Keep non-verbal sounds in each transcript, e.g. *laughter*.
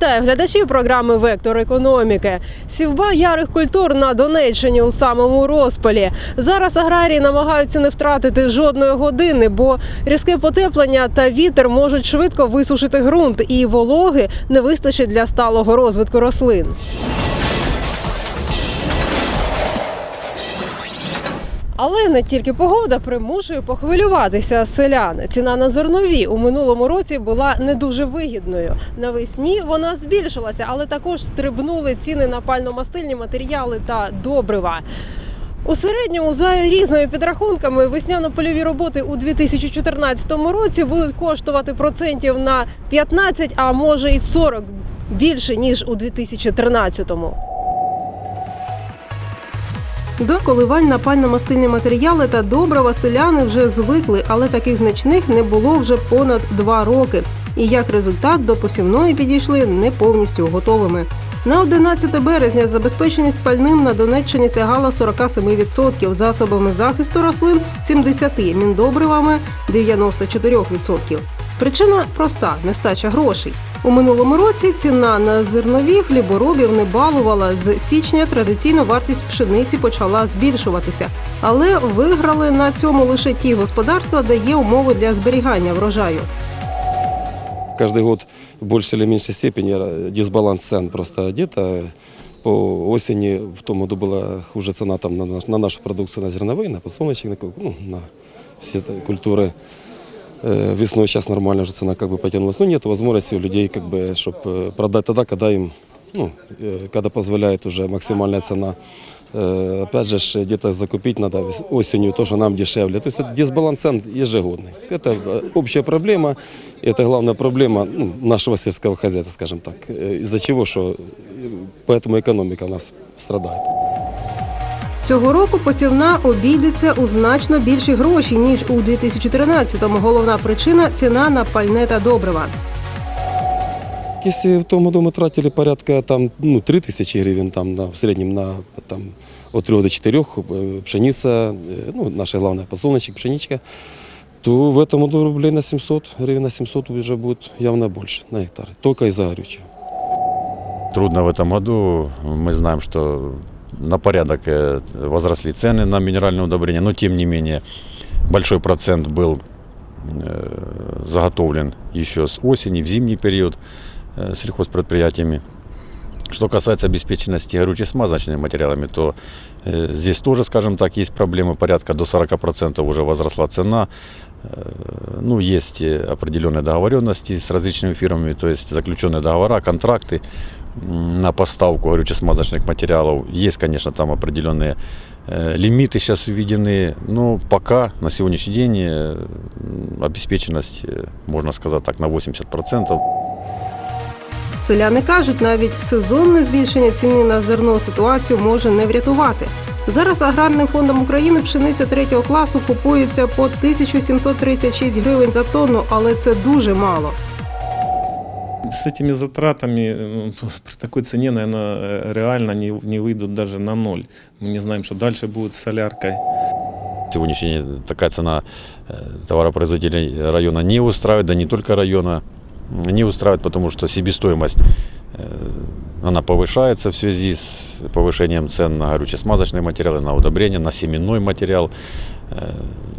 Вітаю глядачів програми Вектор економіки. Сівба ярих культур на Донеччині у самому розпалі. Зараз аграрії намагаються не втратити жодної години, бо різке потеплення та вітер можуть швидко висушити ґрунт, і вологи не вистачить для сталого розвитку рослин. Але не тільки погода примушує похвилюватися селян. Ціна на зернові у минулому році була не дуже вигідною. Навесні вона збільшилася, але також стрибнули ціни на пально-мастильні матеріали та добрива. У середньому за різними підрахунками весняно-польові роботи у 2014 році будуть коштувати процентів на 15, а може й 40 більше ніж у 2013-му. До коливань на пально-мастильні матеріали та добрива селяни вже звикли, але таких значних не було вже понад два роки. І як результат до посівної підійшли не повністю готовими. На 11 березня забезпеченість пальним на Донеччині сягала 47%, засобами захисту рослин 70%, міндобривами 94%. Причина проста нестача грошей. У минулому році ціна на зернові хліборобів не балувала. З січня традиційно вартість пшениці почала збільшуватися, але виграли на цьому лише ті господарства, де є умови для зберігання врожаю. Каждый год в большей или меньшей степени э, дисбаланс цен. Просто где-то по осени в том году была хуже цена там, на, наш- на нашу продукцию, на зерновые, на подсолнечник, на, ку- ну, на все это культуры. Э, Весной сейчас нормально уже цена как бы потянулась. Но нет возможности у людей как бы, чтобы продать тогда, когда им, ну, э, когда позволяет уже максимальная цена. Э, Опять же, ж, где-то закупить надо вес- осенью то, что нам дешевле. То есть это дисбаланс цен ежегодный. Это э, общая проблема. И это главная проблема ну, нашего сельского хозяйства, скажем так. Э, Из-за чего, что э, поэтому экономика у нас страдает. Цього року посівна обійдеться у значно більші гроші ніж у 2013-му. Головна причина ціна на пальне та добрива. Если в том году мы тратили порядка там, ну, 3 тысячи гривен там, на, в среднем на там, от 3 до 4 э, пшеница, э, ну, наша главная подсолнечник, пшеничка, то в этом году рублей на 700, гривен на 700 уже будет явно больше на гектар. Только из-за горючего. Трудно в этом году. Мы знаем, что на порядок э, возросли цены на минеральные удобрения, но тем не менее большой процент был э, заготовлен еще с осени, в зимний период э, сельхозпредприятиями. Что касается обеспеченности горюче-смазочными материалами, то здесь тоже, скажем так, есть проблемы. Порядка до 40% уже возросла цена. Ну, есть определенные договоренности с различными фирмами, то есть заключенные договора, контракты на поставку горюче-смазочных материалов. Есть, конечно, там определенные э, лимиты сейчас введены, но пока на сегодняшний день э, м, обеспеченность, э, можно сказать так, на 80%. Селяни кажуть, навіть сезонне збільшення ціни на зерно ситуацію може не врятувати. Зараз аграрним фондом України пшениця третього класу купується по 1736 гривень за тонну, але це дуже мало. С этими затратами э, *laughs* при такой цене, наверное, реально не, не выйдут даже на ноль. Мы не знаем, что дальше будет с соляркой. Сегодняшний день такая цена э, товаропроизводителей района не устраивает, да не только района, не устраивает, потому что себестоимость э, она повышается в связи с повышением цен на горюче-смазочные материалы, на удобрения, на семенной материал, э,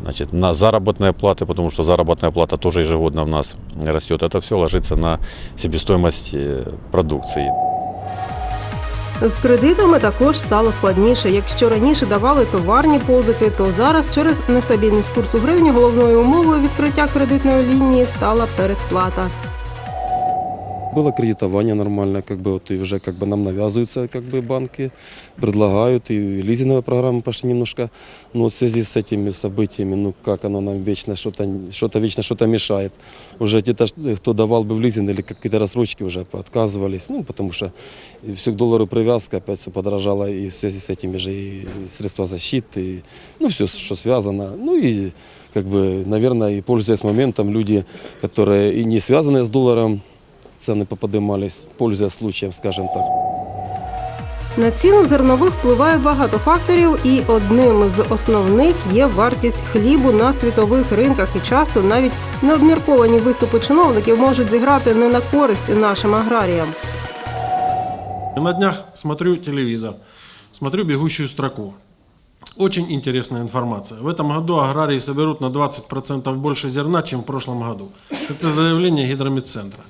значит, на заработные платы, потому что заработная плата тоже ежегодно у нас растет. Это все ложится на себестоимость э, продукции. З кредитами також стало складніше. Якщо раніше давали товарні позики, то зараз через нестабільність курсу гривні головною умовою відкриття кредитної лінії стала передплата. Было кредитование нормальное, как бы вот и уже как бы нам навязываются как бы банки, предлагают, и лизинговые программы пошли немножко. Но вот в связи с этими событиями, ну как оно нам вечно что-то, что-то вечно что-то мешает. Уже где-то ж- кто давал бы в лизинг или какие-то рассрочки уже отказывались, ну потому что и все к доллару привязка, опять все подорожало, и в связи с этими же и средства защиты, и, ну все, что связано. Ну и как бы, наверное, и пользуясь моментом, люди, которые и не связаны с долларом, цены поподымались, пользуясь случаем, скажем так. На ціну зернових впливає багато факторів, і одним з основних є вартість хлібу на світових ринках. І часто навіть необмірковані виступи чиновників можуть зіграти не на користь нашим аграріям. И На днях смотрю телевизор, смотрю бегущую строку. Очень интересная информация. В этом году аграрии соберут на 20% больше зерна, чем в прошлом году. Это заявление гидромедцентра.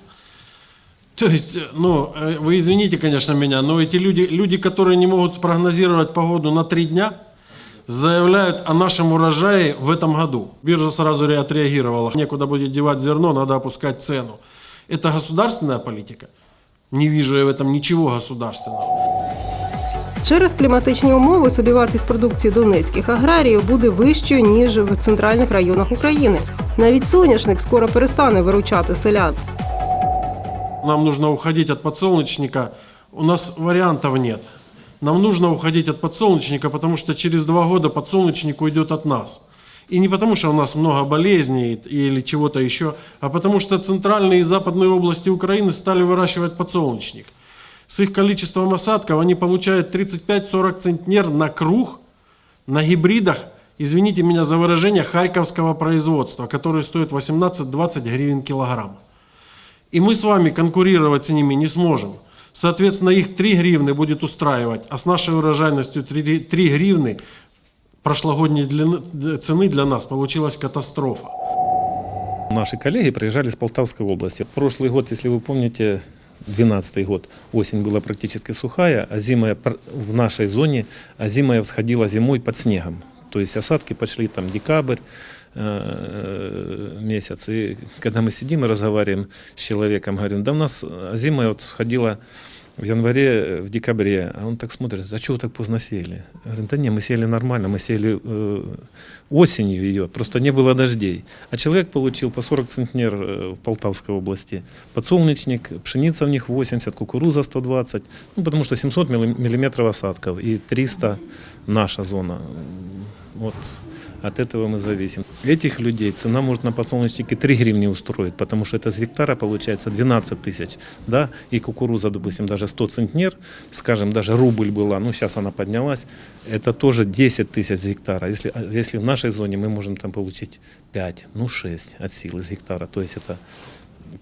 То есть, э, ну, э, вы извините, конечно, меня, но эти люди, люди, которые не могут спрогнозировать погоду на три дня, заявляют о нашем урожае в этом году. Биржа сразу ре- отреагировала. Некуда будет девать зерно, надо опускать цену. Это государственная политика? Не вижу я в этом ничего государственного. Через кліматичні умови собівартість продукції донецьких аграріїв буде вищою ніж в центральних районах України. Навіть соняшник скоро перестане виручати селян. Нам нужно уходить от подсолнечника. У нас вариантов нет. Нам нужно уходить от подсолнечника, потому что через два года подсолнечник уйдет от нас. И не потому, что у нас много болезней или чего-то еще, а потому что центральные и западные области Украины стали выращивать подсолнечник. С их количеством осадков они получают 35-40 центнер на круг на гибридах, извините меня за выражение, харьковского производства, которые стоят 18-20 гривен килограмм. И мы с вами конкурировать с ними не сможем. Соответственно, их 3 гривны будет устраивать, а с нашей урожайностью 3, 3 гривны прошлогодней для- цены для нас получилась катастрофа. Наши коллеги приезжали с Полтавской области. Прошлый год, если вы помните, 12 год, осень была практически сухая, а зимая пр- в нашей зоне, а зимая всходила зимой под снегом. То есть осадки пошли там декабрь месяц. И когда мы сидим и разговариваем с человеком, говорим, да у нас э, зимая вот сходила в январе, э, в декабре, а он так смотрит, а чего вы так поздно сели? Я говорю, да не, мы сели нормально, мы сели э, осенью ее, просто не было дождей. А человек получил по 40 центнер э, в Полтавской области, подсолнечник, пшеница в них 80, кукуруза 120, ну потому что 700 милли- миллиметров осадков и 300 наша зона. Вот от этого мы зависим. Этих людей цена может на подсолнечнике 3 гривны устроить, потому что это с гектара получается 12 тысяч, да, и кукуруза, допустим, даже 100 центнер, скажем, даже рубль была, ну сейчас она поднялась, это тоже 10 тысяч с гектара. Если, а если в нашей зоне мы можем там получить 5, ну 6 от силы с гектара, то есть это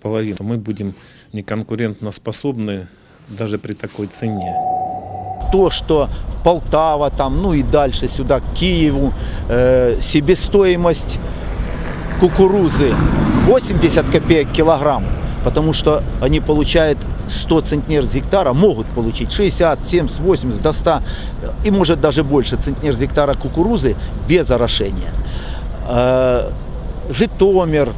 половина, мы будем неконкурентно способны даже при такой цене. То, что Полтава, там, ну и дальше сюда, к Киеву, э, себестоимость кукурузы 80 копеек килограмм, потому что они получают 100 центнер с гектара, могут получить 60, 70, 80, до 100 и может даже больше центнер с гектара кукурузы без орошения. Э, Житомир,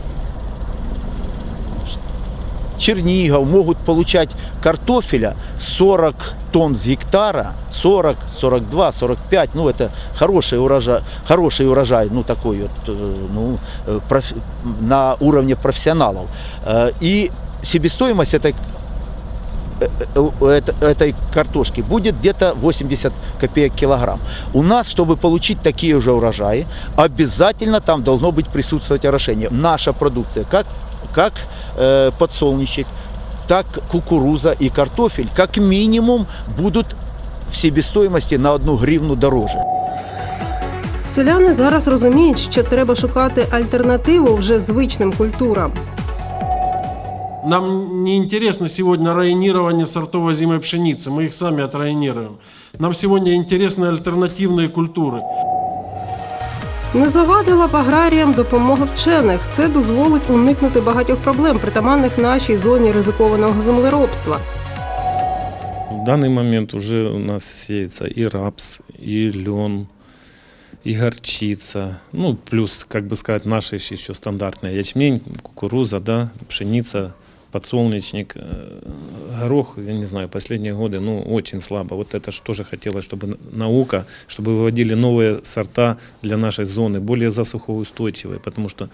Чернигов могут получать картофеля 40 тонн с гектара, 40, 42, 45, ну это хороший урожай, хороший урожай, ну такой вот, э, ну, э, проф- на уровне профессионалов. Э, И себестоимость этой это- этой картошки будет где-то 80 копеек килограмм. У нас, чтобы получить такие же урожаи, обязательно там должно быть присутствовать орошение. Наша продукция, как, как э, подсолнечник, так кукуруза и картофель, как минимум будут в себестоимости на одну гривну дороже. Селяни зараз розуміють, що треба шукати альтернативу вже звичним культурам. Нам не интересно сегодня районирование сортов зимой пшеницы, мы их сами отрайонируем. Нам сегодня интересны альтернативные культуры. Не завадила б аграріям допомога вчених. Це дозволить уникнути багатьох проблем, притаманних нашій зоні ризикованого землеробства. В данный момент уже у нас сеется и рапс, и лен, и горчица. Ну, плюс, как бы сказать, наши еще еще стандартные. Ячмень, кукуруза, да, пшеница, Подсолнечник, э, горох, я не знаю, последние годы, ну, очень слабо. Вот это же тоже хотелось, чтобы наука, чтобы выводили новые сорта для нашей зоны, более засухоустойчивые, потому что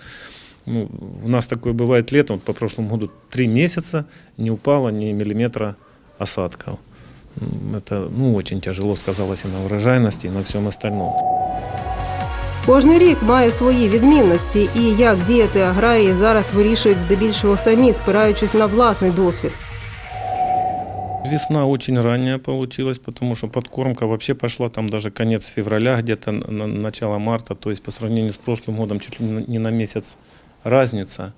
ну, у нас такое бывает летом, вот по прошлому году три месяца не упало ни миллиметра осадков. Это ну, очень тяжело сказалось и на урожайности, и на всем остальном. Кожний рік має свої відмінності, і як діяти аграрії зараз вирішують здебільшого самі, спираючись на власний досвід. Весна очень ранняя получилась, потому что подкормка вообще пошла там даже конец февраля, где-то на- начало марта, то есть по сравнению с прошлым годом чуть ли не на месяц разница.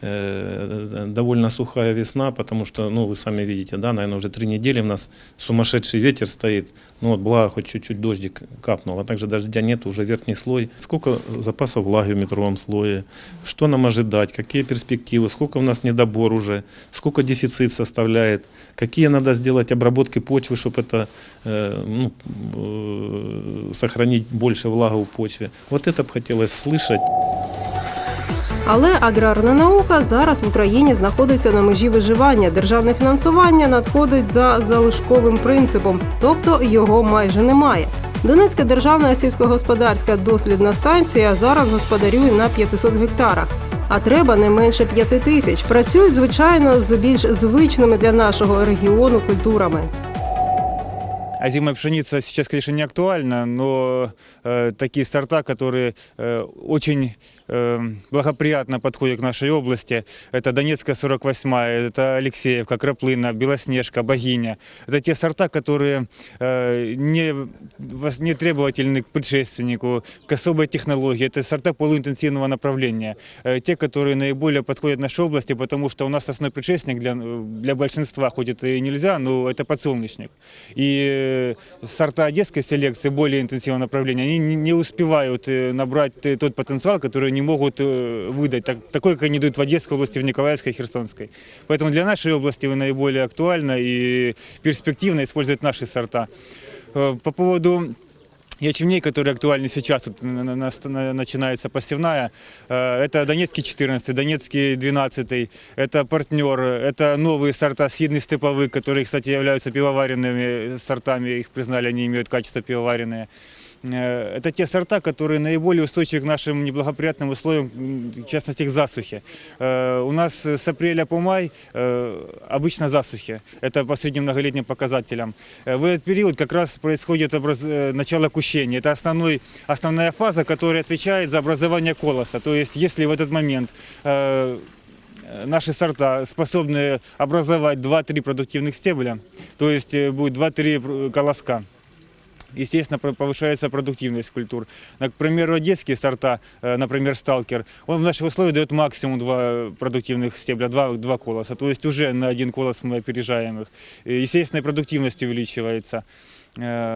Э, довольно сухая весна, потому что, ну, вы сами видите, да, наверное, уже три недели у нас сумасшедший ветер стоит. Ну, вот, благо, хоть чуть-чуть дождик капнул, а также дождя нет, уже верхний слой. Сколько запасов влаги в метровом слое, что нам ожидать, какие перспективы, сколько у нас недобор уже, сколько дефицит составляет, какие надо сделать обработки почвы, чтобы это э, ну, э, сохранить больше влаги в почве. Вот это бы хотелось слышать. Але аграрна наука зараз в Україні знаходиться на межі виживання. Державне фінансування надходить за залишковим принципом, тобто його майже немає. Донецька державна сільськогосподарська дослідна станція зараз господарює на 500 гектарах. А треба не менше 5 тисяч. Працюють звичайно з більш звичними для нашого регіону культурами. Озимая пшеница сейчас, конечно, не актуальна, но э, такие сорта, которые э, очень э, благоприятно подходят к нашей области, это Донецкая 48-я, это Алексеевка, Краплына, Белоснежка, Богиня. Это те сорта, которые э, не, не требовательны к предшественнику, к особой технологии. Это сорта полуинтенсивного направления. Э, те, которые наиболее подходят нашей области, потому что у нас основной предшественник для, для большинства, хоть это и нельзя, но это подсолнечник. И э, сорта одесской селекции более интенсивного направления, они не- успевают э, набрать э, тот потенциал, который они могут э, выдать, так- такой, как они дают в Одесской области, в Николаевской, Херсонской. Поэтому для нашей области наиболее актуально и перспективно использовать наши сорта. Э, По поводу ячменей, которые актуальны сейчас, вот на- на- на- на- начинается посевная, э, это Донецкий 14, Донецкий 12, это партнер, это новые сорта сидный степовых, которые, кстати, являются пивоваренными сортами, их признали, они имеют качество пивоваренные. Э, Это те сорта, которые наиболее устойчивы к нашим неблагоприятным условиям, в частности к засухе. Э, У нас с апреля по май э, обычно засухи. Это по средним многолетним показателям. В этот период как раз происходит образ- начало кущения. Это основной, основная фаза, которая отвечает за образование колоса. То есть если в этот момент наши сорта способны образовать 2-3 продуктивных стебля, то есть будет 2-3 пр- колоска, естественно, про- повышается продуктивность культур. На- К примеру, одесские сорта, э, например, сталкер, он в наших условиях дает максимум два продуктивных стебля, два, два колоса. То есть уже на один колос мы опережаем их. И, Естественно, и продуктивность увеличивается. Э,